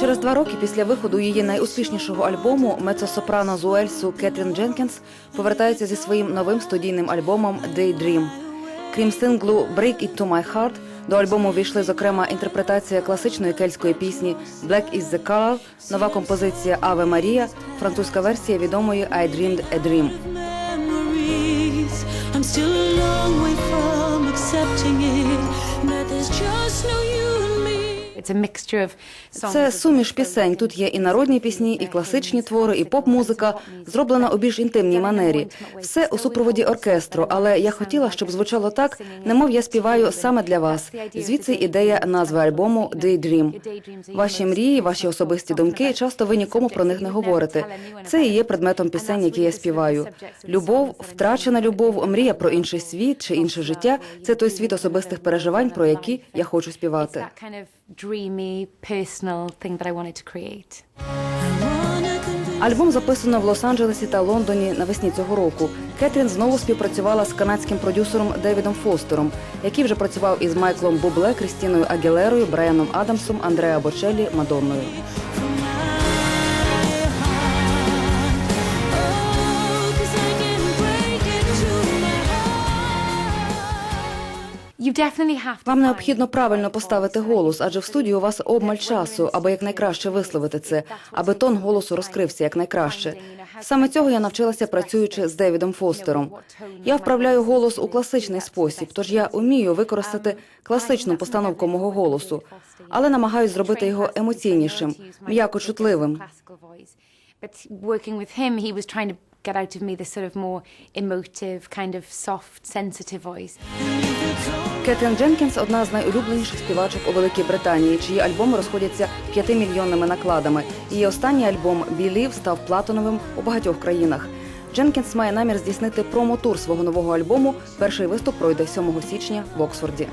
Через два роки після виходу її найуспішнішого альбому мецо-сопрано з Уельсу Кетрін Дженкінс повертається зі своїм новим студійним альбомом Daydream. Крім синглу Break It To My Heart, до альбому війшли зокрема інтерпретація класичної кельтської пісні Black Is The Color, нова композиція Ave Maria, французька версія відомої I Dreamed A Dream. That there's just no you and me. Це суміш пісень. Тут є і народні пісні, і класичні твори, і поп-музика, зроблена у більш інтимній манері. Все у супроводі оркестру, але я хотіла, щоб звучало так, немов я співаю саме для вас. Звідси ідея назви альбому Daydream. Ваші мрії, ваші особисті думки. Часто ви нікому про них не говорите. Це і є предметом пісень, які я співаю. Любов, втрачена любов, мрія про інший світ чи інше життя. Це той світ особистих переживань, про які я хочу співати. Dreamy, personal thing that I wanted to create. Альбом записано в Лос-Анджелесі та Лондоні навесні цього року. Кетрін знову співпрацювала з канадським продюсером Девідом Фостером, який вже працював із Майклом Бубле, Крістіною Агілерою, Брайаном Адамсом, Андреа Бочеллі, Мадонною. Вам необхідно правильно поставити голос, адже в студії у вас обмаль часу, аби якнайкраще висловити це, аби тон голосу розкрився якнайкраще. Саме цього я навчилася працюючи з Девідом Фостером. Я вправляю голос у класичний спосіб, тож я умію використати класичну постановку мого голосу, але намагаюсь зробити його емоційнішим, м'яко чутливим. Get out of me this sort of more emotive, kind of soft, sensitive voice. Кетрін Дженкінс одна з найулюбленіших співачок у Великій Британії, чиї альбоми розходяться п'ятимільйонними накладами. Її останній альбом «Believe» став платиновим у багатьох країнах. Дженкінс має намір здійснити промо-тур свого нового альбому. Перший виступ пройде 7 січня в Оксфорді.